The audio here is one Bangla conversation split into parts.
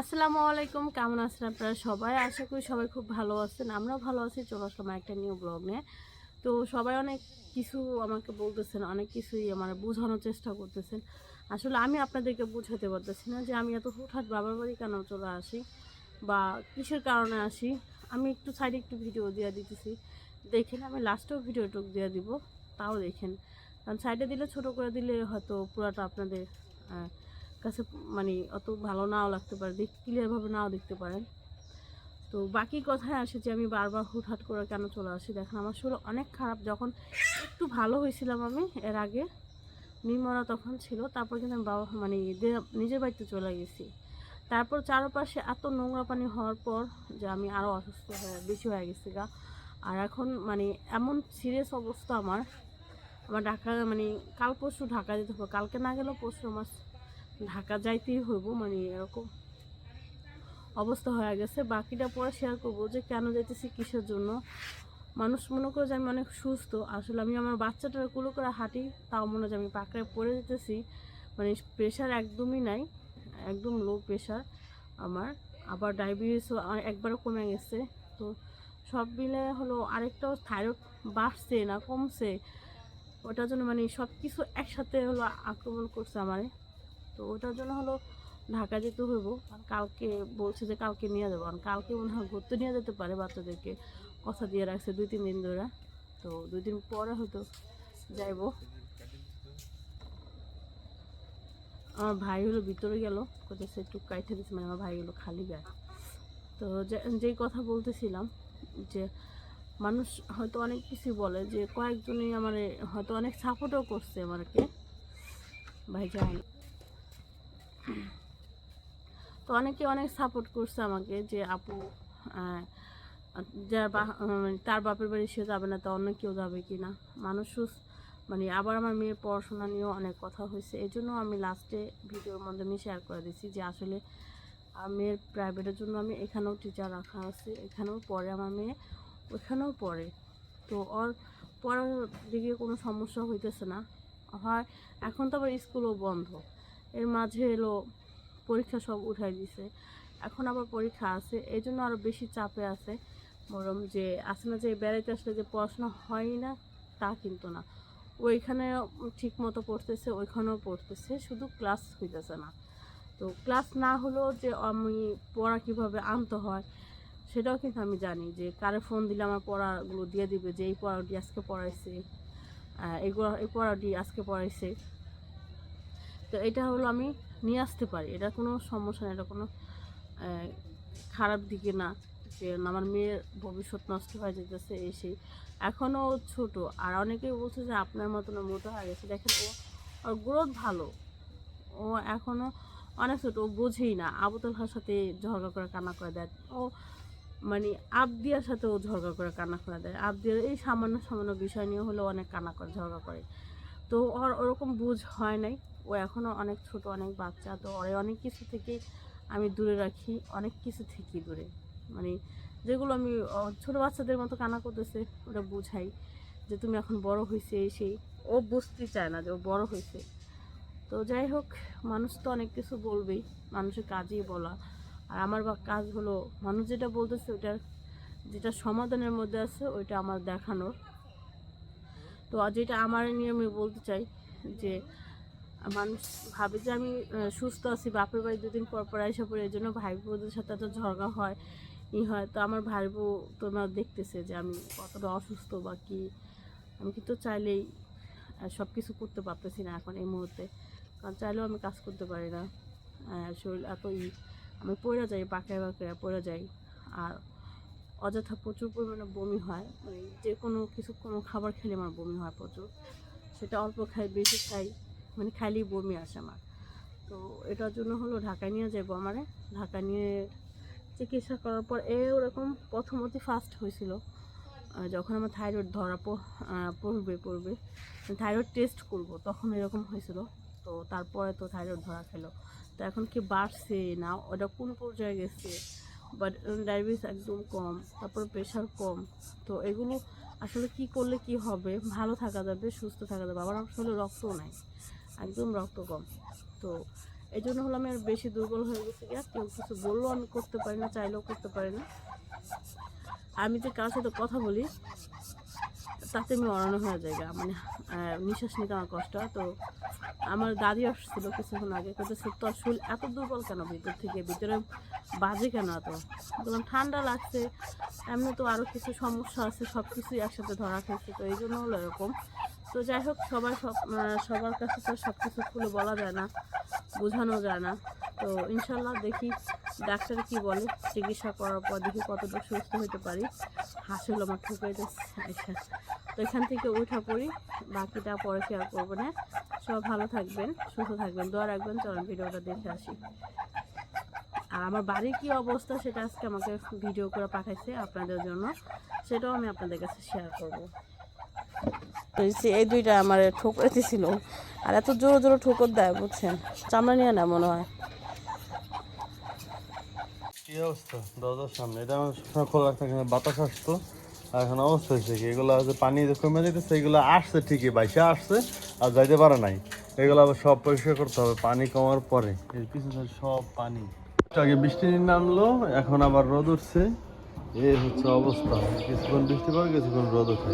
আসসালামু আলাইকুম, কেমন আছেন আপনারা সবাই? আশা করি সবাই খুব ভালো আছেন। আমরাও ভালো আছি, চলে সময় একটা নিউ ব্লগ নিয়ে। তো সবাই অনেক কিছু আমাকে বলতেছেন, অনেক কিছুই আমার বোঝানোর চেষ্টা করতেছেন। আসলে আমি আপনাদেরকে বোঝাতে পারতেছি না যে আমি এত হুটহাট বাবার বাড়ি কেন চলে আসি বা কিসের কারণে আসি। আমি একটু সাইডে একটু ভিডিও দিয়ে দিতেছি। দেখেন, আমি লাস্টেও ভিডিওটুক দিয়ে দিব, তাও দেখেন। কারণ সাইডে দিলে ছোট করে দিলে হয়তো পুরাটা আপনাদের কাছে মানে অত ভালো নাও লাগতে পারে, দেখ ক্লিয়ারভাবে নাও দেখতে পারেন। তো বাকি কথায় আসে যে আমি বারবার হুটহাট করে কেন চলে আসি, দেখেন আমার শরীর অনেক খারাপ। যখন একটু ভালো হয়েছিলাম আমি এর আগে, নির্মলা তখন ছিল, তারপর কিন্তু আমি বাবা মানে নিজের বাড়িতে চলে গেছি। তারপর চারপাশে এত নোংরা পানি হওয়ার পর যে আমি আরও অসুস্থ হয়ে, বেশি হয়ে গেছি গা। আর এখন মানে এমন সিরিয়াস অবস্থা আমার। আমার ঢাকা মানে কাল পরশু ঢাকা যেতে হবে, কালকে না গেলেও পরশু আমার ঢাকা যাইতেই হইব মানে এরকম অবস্থা হয়ে গেছে। বাকিটা পরে শেয়ার করব যে কেন যাইতেছি কিসের জন্য। মানুষ মনে করে যে আমি অনেক সুস্থ, আসলে আমি আমার বাচ্চাটার কুলো করে হাঁটি, তাও মনে হয় আমি পাকড়ায় পড়ে যেতেছি। মানে প্রেশার একদমই নাই, একদম লো প্রেশার আমার। আবার ডায়াবেটিসও একবারও কমে গেছে। তো সব মিলে হলো আরেকটাও থাইরয়েড বাড়ছে না কমছে, ওটার জন্য মানে সব কিছু একসাথে হলো আক্রমণ করছে আমারে। তো ওটার জন্য হলো ঢাকা যেতে হইব। কালকে বলছে যে কালকে নিয়ে যাব। আর কালকে মনে হয় ঘুরতে নিয়ে যেতে পারে বাচ্চাদেরকে। কথা দিয়ে রাখছে দুই, তিন দিন ধরে। তো দুই দিন পরে হয়তো যাইব। আমার ভাই হলো ভিতরে গেল। কোথায় একটু কাইটে দিচ্ছে মানে আমার ভাই হলো খালি গায়ে। তো যেই কথা বলতেছিলাম যে, মানুষ হয়তো অনেক কিছু বলে যে, কয়েকজনই আমার হয়তো অনেক সাপোর্টও করছে আমাকে ভাই যাই তো অনেকে অনেক সাপোর্ট করছে আমাকে যে, আপু যার তার বাপের বাড়ি সে যাবে না, তা অন্য কেউ যাবে কি না? মানুষ মানে আবার আমার মেয়ের পড়াশোনা নিয়েও অনেক কথা হয়েছে। এই জন্য আমি লাস্টে ভিডিওর মধ্যে আমি শেয়ার করে দিচ্ছি যে, আসলে মেয়ের প্রাইভেটের জন্য আমি এখানেও টিচার রাখা আছে, এখানেও পড়ে আমার মেয়ে, ওখানেও পড়ে। তো ওর পড়ার দিকে কোনো সমস্যা হইতেছে না। হয়, এখন তো আবার স্কুলও বন্ধ। এর মাঝে এলো পরীক্ষা সব উঠাই দিছে। এখন আবার পরীক্ষা আছে এই জন্য আরও বেশি চাপে আছে। বরং যে আসে না যে বেড়াইতে আসলে যে পড়াশোনা হয় না, তা কিন্তু না। ওইখানে ঠিক মতো পড়তেছে, ওইখানেও পড়তেছে, শুধু ক্লাস হইতেছে না। তো ক্লাস না হলেও যে আমি পড়া কীভাবে আনতে হয়, সেটাও কিন্তু আমি জানি যে, কারে ফোন দিলে আমার পড়াগুলো দিয়ে দিবে যে, এই পড়াটি আজকে পড়াইছে এগুলো, এই পড়াটি আজকে পড়াইছে। তো এটা হলো আমি নিয়ে আসতে পারি। এটা কোনো সমস্যা না, এটা কোনো খারাপ দিকে না। যে আমার মেয়ের ভবিষ্যৎ নষ্ট হয়ে যেতেছে এই সেই। এখনও ছোট, আর অনেকেই বলছে যে আপনার মতন মোটা হয়ে গেছে। দেখেন, ও, ওর গ্রোথ ভালো। ও এখনও অনেক ছোট, ও বোঝেই না। আবুতল সাথে ঝগড়া করে, কান্না করে দেয়। ও মানে আবদিয়ার সাথে ও ঝগড়া করে, কান্না করে দেয়। আবদিয়ার এই সামান্য সামান্য বিষয় নিয়ে হলেও অনেক কান্না করে, ঝগড়া করে। তো ওর ওরকম বুঝ হয় নাই। ও এখনও অনেক ছোট, অনেক বাচ্চা। তো ওরে অনেক কিছু থেকে আমি দূরে রাখি, অনেক কিছু থেকেই দূরে। মানে যেগুলো আমি ছোট বাচ্চাদের মতো কানা করতেছে ওটা বুঝাই যে তুমি এখন বড় হয়েছে সেই। ও বুঝতে চায় না যে ও বড় হয়েছে তো যাই হোক, মানুষ তো অনেক কিছু বলবেই, মানুষের কাজই বলা। আর আমার বা, কাজ হলো, মানুষ যেটা বলতেছে ওটার, যেটা সমাধানের মধ্যে আছে, ওইটা আমার দেখানোর। তো যেটা আমার নিয়ে আমি বলতে চাই যে মানুষ ভাবে যে আমি সুস্থ আছি, বাপের বাড়ি দুদিন পর পর এসে পড়ে এই জন্য ভাই বোনদের সাথে এত ঝগড়া হয়, ই হয়। তো আমার ভাই বউ তোমার দেখতেছে যে আমি কতটা অসুস্থ বা কি। আমি কিন্তু চাইলেই সব কিছু করতে পারতেছি না এখন এই মুহূর্তে। কারণ চাইলেও আমি কাজ করতে পারি না। শরীর এত ই। আমি পড়ে যাই পাকায় পাকায় পড়ে যাই। আর অযথা প্রচুর পরিমাণে বমি হয়। মানে যে কোনো কিছু, কোনো খাবার খেলে আমার বমি হয় প্রচুর। সেটা অল্প খাই, বেশি খাই। মানে খাইলেই বমি আসে আমার। তো এটার জন্য হলো ঢাকায় নিয়ে যাব আমারে। ঢাকা নিয়ে চিকিৎসা করার পর এ ওরকম প্রথমতই ফার্স্ট হয়েছিল। যখন আমার থাইরয়েড ধরা পড়বে পড়বে। থাইরয়েড টেস্ট করব, তখন এরকম হয়েছিল। তো তারপরে তো থাইরয়েড ধরা খেলো। তো এখন কি বাড়ছে না? ওটা কোন পর্যায়ে গেছে? বাট ডায়াবেটিস একদম কম, তারপর প্রেশার কম। তো এগুলো আসলে কি করলে কি হবে? ভালো থাকা যাবে, সুস্থ থাকা যাবে। আবার শরীরে রক্তও নাই। একদম রক্ত কম। তো এই জন্য হলো আমি আর বেশি দুর্বল হয়ে গেছি গিয়া। কেউ কিছু বললেও আমি করতে পারি না, চাইলেও করতে পারি না। আমি যে কারোর সাথে কথা বলি, তাতে আমি অরানো হয়ে যায়। মানে নিঃশ্বাস নিতে আমার কষ্ট তো আমার দাদি আসছিল কিছুক্ষণ আগে। কিন্তু তোর শুল এত দুর্বল কেন? ভিতর থেকে ভিতরে বাজে কেন এত? বললাম, ঠান্ডা লাগছে। এমনি তো আরও কিছু সমস্যা আছে সব কিছুই একসাথে ধরা খাইছে। তো এই জন্য হলো এরকম। তো যাই হোক সবাই সব সবার কাছে তো সব কিছু খুলে বলা যায় না, বোঝানো যায় না। তো ইনশাল্লাহ দেখি ডাক্তার কি বলে, চিকিৎসা করার পর দেখি কতটা সুস্থ হতে পারি। হাসিল আমার ঠুকে যাচ্ছে তো এখান থেকে উঠা পড়ি, বাকিটা পরে শেয়ার করব না। সব ভালো থাকবেন, সুস্থ থাকবেন, দোয়া রাখবেন, চলেন ভিডিওটা দেখে আসি। আর আমার বাড়ির কী অবস্থা সেটা আজকে আমাকে ভিডিও করে পাঠাইছে আপনাদের জন্য, সেটাও আমি আপনাদের কাছে শেয়ার করব। এই দুইটা আমার ঠোকরাতে ছিল আর এত জোরে জোরে ঠোকর দেয়, বুঝছেন? চামড়া নিয়ে না মনে হয়। কি অবস্থা? সামনে। এটা আমার খোলা বাতাস আসতো। আর এখন অবস্থা হয়েছে কি পানি কমে আসছে ঠিকই আসছে আর যাইতে পারে নাই। এগুলো আবার সব পরিষ্কার করতে হবে, পানি কমার পরে। এই পিছনে সব পানি। আগে বৃষ্টি নামলো, এখন আবার রোদ উঠছে। এই হচ্ছে অবস্থা। কিছুক্ষণ বৃষ্টি পড়ে, কিছুক্ষণ রোদ ওঠে।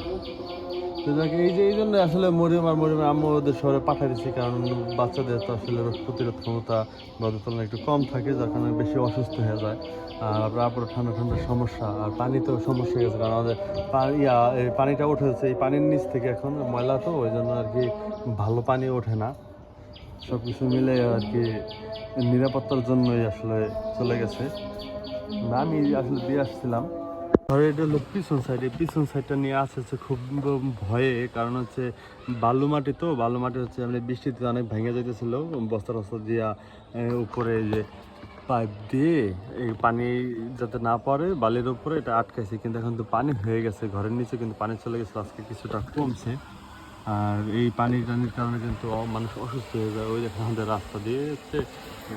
তো যাকে এই যে, এই জন্য আসলে মরিয়ম আর মরিয়মের আম্মু ওদের শহরে পাঠিয়ে দিচ্ছি কারণ বাচ্চাদের তো আসলে রোগ প্রতিরোধ ক্ষমতা ওদের তুলনায় একটু কম থাকে, যার কারণে বেশি অসুস্থ হয়ে যায়। আর আপনার ঠান্ডা ঠান্ডার সমস্যা, আর পানিতেও সমস্যা হয়ে গেছে, কারণ আমাদের ইয়া পানিটা উঠে যাচ্ছে, এই পানির নিচ থেকে এখন ময়লা তো, ওই জন্য আর কি ভালো পানি ওঠে না। সব কিছু মিলে আর কি নিরাপত্তার জন্যই আসলে চলে গেছে। না, আমি আসলে দিয়ে আসছিলাম। ঘরে এটা হলো পিছন সাইড এই পিছন সাইডটা নিয়ে আসছে হচ্ছে খুব ভয়ে, কারণ হচ্ছে বালু মাটি তো, বালু মাটি হচ্ছে মানে বৃষ্টিতে অনেক ভেঙে যেতেছিল বস্তা টস্তা দিয়া উপরে যে পাইপ দিয়ে, এই পানি যাতে না পড়ে, বালির উপরে এটা আটকাইছে, কিন্তু এখন তো পানি হয়ে গেছে, ঘরের নিচে কিন্তু পানি চলে গেছে, আজকে কিছুটা কমছে। আর এই পানি টানির কারণে কিন্তু মানুষ অসুস্থ হয়ে যায়, ওই দেখেন আমাদের রাস্তা দিয়ে হচ্ছে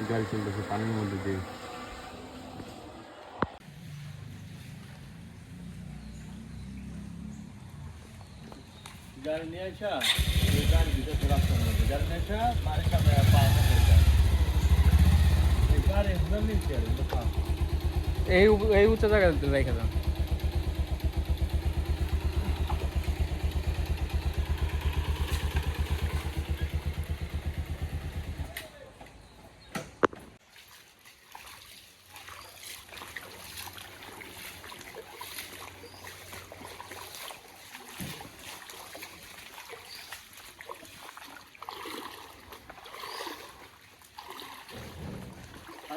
গাড়ি চলতেছে পানির মধ্যে দিয়ে। গাড়ি নিয়ে আসা ওই গাড়ি দিতেছে রাস্তার মধ্যে গাড়ি নিয়ে আসা বাড়ির সামনে পাওয়া এই গাড়ি একদম নিচে আর এটা পা। এই উপ- এই উচ্চ জায়গা রেখে দাও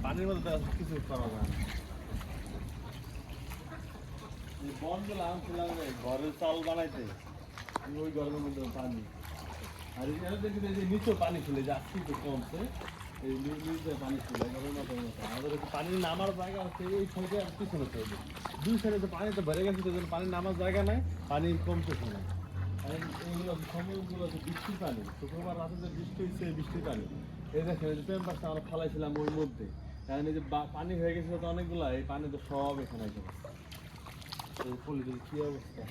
পানি কমছে নামার জায়গা দুই সাইডে তো পানি তো বেড়ে গেছে পানি নামার জায়গা নাই। পানি কমতেছে না। এইগুলো সময়গুলো হচ্ছে বৃষ্টির পানি শুক্রবার রাতে বৃষ্টি এই বৃষ্টির পানি। এই দেখেন এই যে আমরা ফালাইছিলাম ওর মধ্যে কারণ এই যে পানি হয়ে গেছিল তো অনেকগুলো, এই পানি তো সব এখানে এসে এই কি অবস্থা?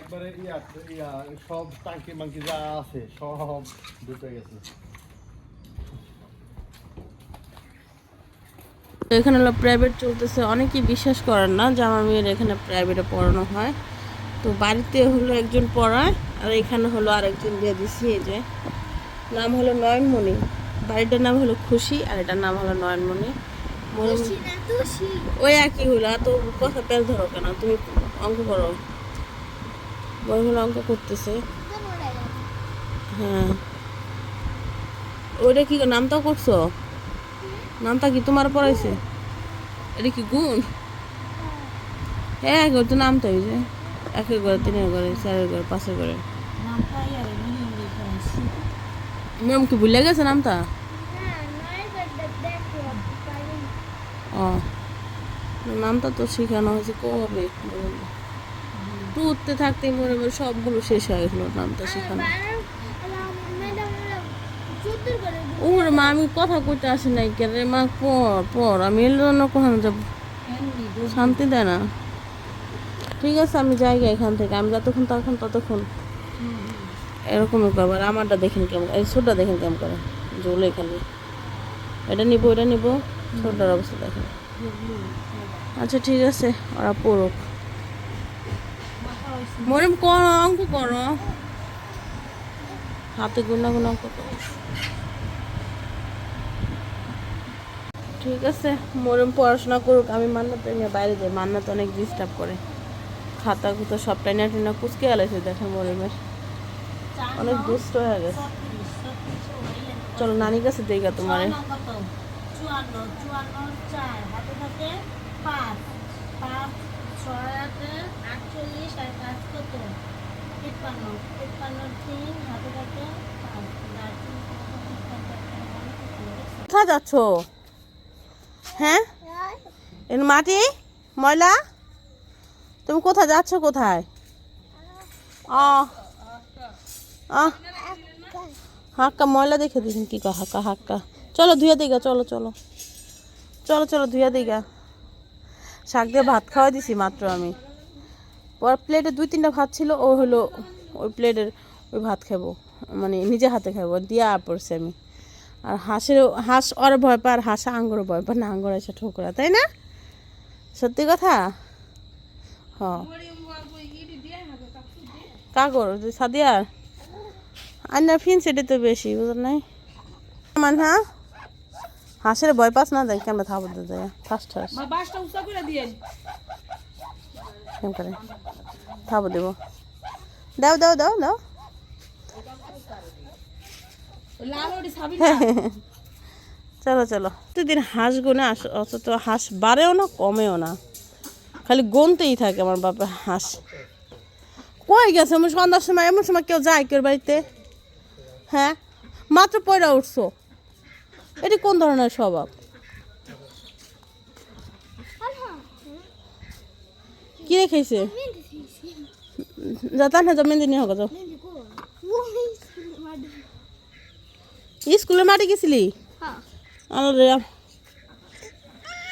একবারে ইয়া ইয়া, সব টাঙ্কি মাঙ্কি যা আছে, সব ডুবে গেছে। এখানে হলো প্রাইভেট চলতেছে। অনেকেই বিশ্বাস করেন না যে আমার মেয়ের এখানে প্রাইভেটে পড়ানো হয়। তো বাড়িতে হলো একজন পড়ায়, আর এখানে হলো আরেকজন দিয়ে দিছি এই যে। নাম হলো নয়নমণি। বাড়িটার নাম হলো খুশি আর এটার নাম হলো নয়নমণি। ওই একই হলো এত কথা পেল ধরো কেন? তুমি অঙ্ক করো। বড় হলো অঙ্ক করতেছে। হ্যাঁ। ওইটা কি নামটাও করছ? নামটা কি তোমার পড়াইছে? এটা কি গুণ? হ্যাঁ। এক ঘর তো নামতে হয়েছে একের ঘরে তিনের ঘরে চারের ঘরে পাঁচের ঘরে। ম্যাম কি ভুলে গেছে নামটা? ও নামটা তো শেখানো হয়েছে কবে? টু উঠতে থাকতেই মনে মনে সবগুলো শেষ হয়ে গেছিল নামটা শেখানো। ওর মা আমি কথা কইতে আসি নাই কে রে মা? পর পর আমি এর জন্য কোথাও যাব। শান্তি দেয় না। ঠিক আছে আমি যাই এখান থেকে। আমি যতক্ষণ তখন ততক্ষণ। এরকমই করব আর আমারটা দেখেন কেমন এই ছোটটা দেখেন কেমন করে জ্বলে খালি। এটা নিবো এটা নিবো, ছোটটার অবস্থা দেখেন। আচ্ছা ঠিক আছে, ওরা পড়ুক। মরিম, করো, অঙ্ক করো। হাতে গুনা গুনা অঙ্ক করো। ঠিক আছে, মরিম পড়াশোনা করুক, আমি মান্নাতে নিয়ে বাইরে যাই। মান্নাত অনেক ডিস্টার্ব করে। খাতা খুতা সব টাইনা টিনা কুচকে আলাইছে, দেখেন মরিমের। অনেক দুষ্ট হয়ে গেছে। চলো নানি কাছে দেখা তোমার। কোথায় যাচ্ছ? হ্যাঁ? এর মাটি? ময়লা? তুমি কোথায় যাচ্ছ কোথায়? অ আহ। হাক্কা, ময়লা দেখে দিয়েছেন কি হাক্কা হাক্কা। চলো ধুয়ে দিগা, চলো চলো। চলো চলো, ধুয়ে দিগা। শাক দিয়ে ভাত খাওয়াই দিছি মাত্র আমি। পর প্লেটে দুই, তিনটা ভাত ছিল, ও হলো ওই প্লেটের ওই ভাত খাব। মানে নিজে হাতে খাব, দিয়া পড়ছে আমি। আর হাঁসের হাঁস ওর ভয় পায় আর হাঁস আঙ্গুর ভয় পায় না, আঙ্গুর এসে ঠোকরা, তাই না? সত্যি কথা? হ। কাগর সাদিয়ার? আন্নার ফিন সেটা তো বেশি বুঝল নাই? মান হ্যাঁ? হাঁসের ভয় পাস না দেখ কেমন থাবো দেয় ফার্স্ট হাঁস কেমন করে থাবো দেবো। দাও দাও দাও দাও। চলো চলো। প্রতিদিন হাঁস গুনে আস অথচ হাঁস বাড়েও না কমেও না। খালি গুনতেই থাকে আমার বাপে হাঁস। কই গেছে? এমন সন্ধ্যার সময় এমন সময় কেউ যায় কেউ বাড়িতে? হ্যাঁ? মাত্র পয়রা উঠছো। এটি কোন ধরনের স্বভাব? কি রেখেছে? যা তা না, যা মেহেন্দি হোক, যাও। স্কুলে মাঠে গেছিলি?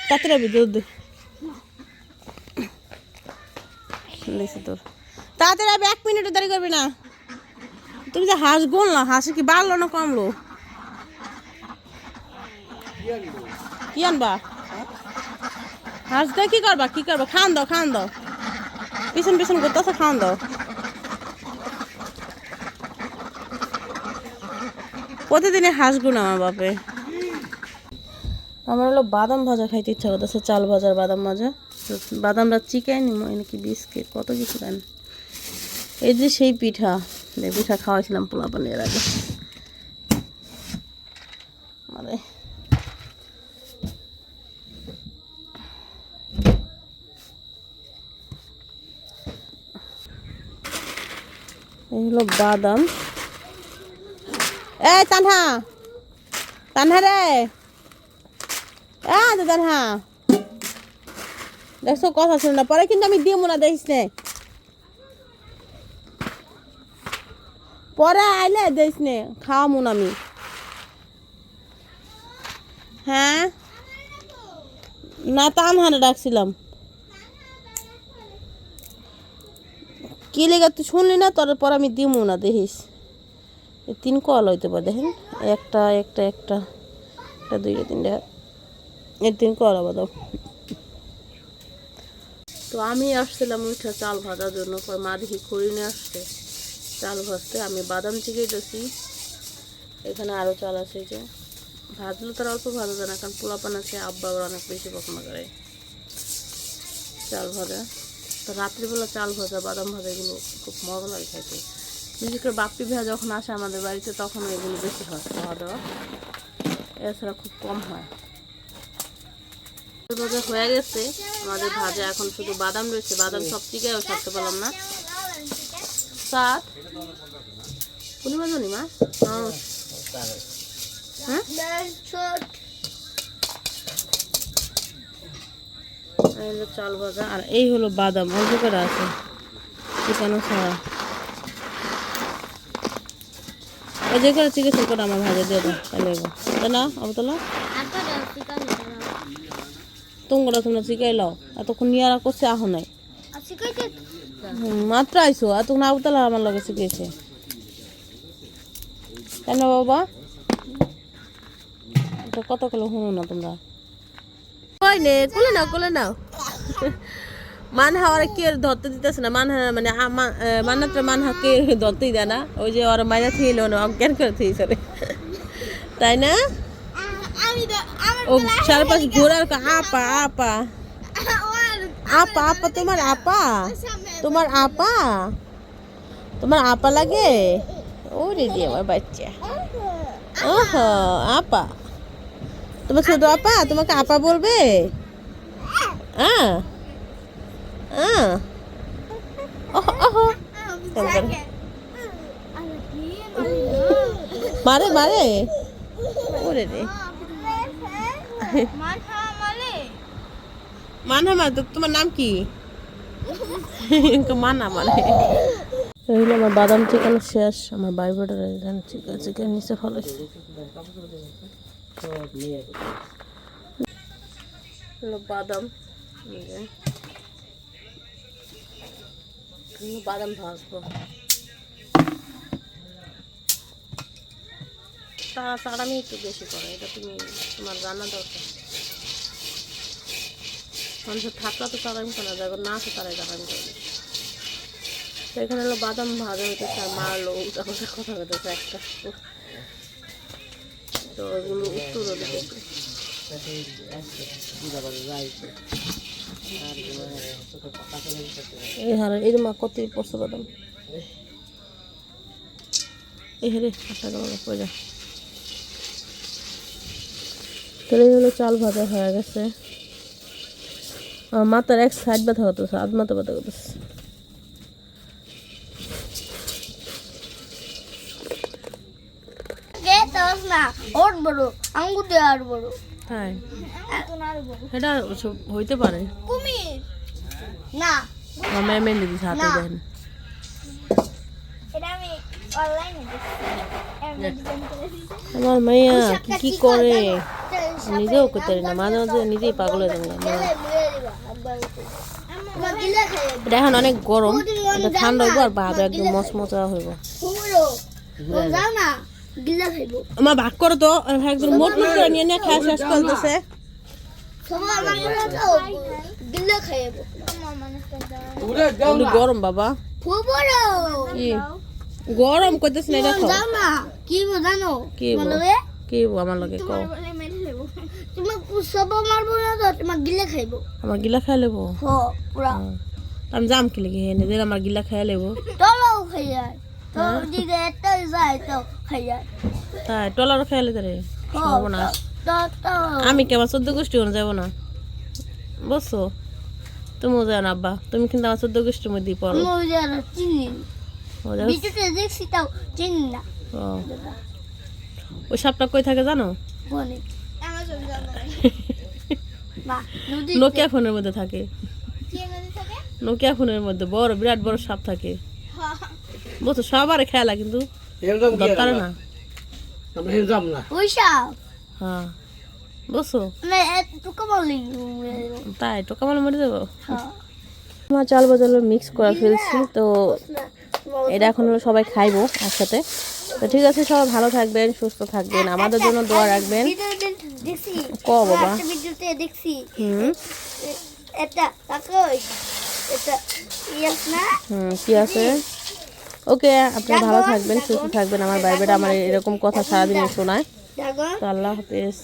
তাড়াতাড়ি আবি দুধ লেছে তোর। তাড়াতাড়ি এক মিনিটও দেরি করবি না। তুমি যে হাঁস না, হাঁসে কি বাড়লো না কমলো কি আনবা? হাঁস দিয়ে কি করবা? কি করবা? খান দাও খান দাও। পিছন পিছন করতেছে খান দাও। প্রতিদিনে হাঁস গুণ আমার বাপে। আমার হলো বাদাম ভাজা খাইতে ইচ্ছা করতেছে, চাল ভাজার বাদাম ভাজা। তো বাদামটা চিকেন নাকি বিস্কিট, কত কিছু দেন। এই যে সেই পিঠা। পিঠা খাওয়াইছিলাম পোলা পানির আগে। মানে এই হলো বাদাম। এই তানহা! তানহা রে! আ তানহা। দেখছ, কথা শুনে না। পরে কিন্তু আমি দিব না, দেখিস নে। পরে আইলে দেখিস নে না আমি। হ্যাঁ? না তানহারে ডাকছিলাম। কি লেগে তুই শুনলি না? তোর পর আমি দিমু না, দেখিস। তিন কল হইতে পারে, দেখেন। একটা একটা একটা একটা, দুইটা, তিনটা। এই তিন কল আবার দাও। তো আমি আসছিলাম উঠে চাল ভাজার জন্য, পর মা দেখি খড়ি নিয়ে আসছে। চাল ভাজতে। আমি বাদাম চিকেইতেছি এখানে আরও চাল আছে যে। ভাজলে তার অল্প ভাজা যায় না, কারণ পোলাপান আছে, আব্বা আবার অনেক বেশি পছন্দ করে চাল ভাজা। তো রাত্রিবেলা চাল ভাজা, বাদাম ভাজা এগুলো খুব মজা লাগে খাইতে বিশেষ করে বাপ্পি ভাজা যখন আসে আমাদের বাড়িতে, তখন এগুলো বেশি হয় খাওয়া দাওয়া। এছাড়া খুব কম হয়। ভাজা হয়ে গেছে। আমাদের ভাজা এখন শুধু বাদাম রয়েছে। বাদাম সব চিকেও ছাড়তে পারলাম না। সাত। কোনি বাজনি মা? হ্যাঁ। এই হলো চাল ভাজা আর এই হলো বাদাম। অল্প করে আছে। চিকেনও ছাড়া? ওই যে করে চিকেন করে আমার ভাজা দিয়ে দাও তাহলে তাই না অবতলা তোমরা তোমরা চিকাই লাও। এতক্ষণ নিয়ে আর করছে আহ নাই। মাত্র আইসো এতক্ষণ আবতলা আমার লগে শিখেছে। কেন বাবা? এটা কত কিলো শুনো না তোমরা? কই নে কোলে নাও কোলে নাও। মানহা ওরা কে ধরতে দিতেছে না? মানহা মানে এ, মান্নাত্রা মানহা কে ধরতেই দেয় না। ওই যে ওরা মাইনা থিয়েল না অজ্ঞান করে থিয়ে চলে তাই না? ও চারপাশ ঘোরার আপা আপা আপা আপা, তোমার আপা? তোমার আপা? তোমার আপা লাগে? ও রে আমার বাচ্চা। ওহো, আপা। তোমার ছোট আপা, তোমাকে আপা বলবে? হ্যাঁ হ্যাঁ ওহো ওহো। মারে মারে। ওরে রে। মানা মা তোমার নাম কি? মানা। মানে রইল আমার বাদাম চিকেন শেষ। আমার বাইবেটার এখানে চিকেন চিকেন নিচে ফলাইছে বাদাম। আমি বাদাম ভাজবো। তারা তাড়ামি একটু বেশি করে, এটা তুমি তোমার রান্না দরকার। মানুষের থাকলে তো তাড়ামি করা যাবে না তো তারাই তাড়ামি করবে তো এখানে হলো বাদাম ভাজা হইতেছে আর মারলো পাল্টা কথা হইতেছে একটা। তো ওগুলো উত্তর দিতেছে এই হারে, এই মা কত পড়ছে বাদাম? এই হারে আটটা গেল পয়সা তাহলে হলো চাল ভাজা হয়ে গেছে। মাথার এক সাইড ব্যথা করতেছে আধ মাথা ব্যথা করতেছে। ওর বড় আঙ্গুর দিয়ে আর বড়। তাই? এখন আর বড়। হইতে পারে। না। আমার ম্যাম এনে হাতে দেন কি কি করে? নিজেও করতে পারি না। মাঝে মাঝে নিজেই পাগল হয়ে যাবে। এটা এখন অনেক গরম এটা ঠান্ডা হইব আর ভাজা একদম মচমচা হইব। আমার ভাগ করো তো। একজন মোট মোট করে নিয়ে নিয়ে খাওয়া শেষ করতেছে। গরম বাবা। কি? গরম করতেছ না দেখো কি জানো? কি কি আমার লগে কও। সব মারবো না তো তোমার গিলে খাইবো আমার গিলা খাই লেবো। হ পুরা আমি যাম কি লেগে এনে দিলে আমার গিলা খাই লেবো। তলাও খাই যায় তো তো খাই তাই টলারও খাই আমি কেমন চোদ্দ গোষ্ঠী যাব না। বুঝছ তুমিও যাও না আব্বা। তুমি কিন্তু আমার চোদ্দ গোষ্ঠীর মধ্যেই পড়ো চিনি। ও যাও। ভিডিওতে দেখছি তাও চিনি না। ও। ওই সাপটা কই থাকে জানো? নোকিয়া ফোনের মধ্যে থাকে। কি নদী থাকে? নোকিয়া ফোনের মধ্যে বড় বিরাট বড় সাপ থাকে। বুঝছ সবারে খেলা কিন্তু দরকার না। ওই সাপ? হ্যাঁ। বলি তাই টোকা মালে মরে হ্যাঁ। আমার চাল বাজার মিক্স করে ফেলছি তো এটা এখন সবাই খাইবো একসাথে। তো ঠিক আছে সবাই ভালো থাকবেন সুস্থ থাকবেন। আমাদের জন্য দোয়া রাখবেন। ক বাবা? ভিডিওতে দেখছি হুম এ- এটা এটা হুম কি আছে? ওকে আপনারা ভালো থাকবেন সুস্থ থাকবেন। আমার বাইবেটা আমার এরকম কথা সারাদিন শোনায়। তো আল্লাহ হাফেজ।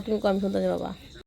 তুমি কম শুনতে বাবা?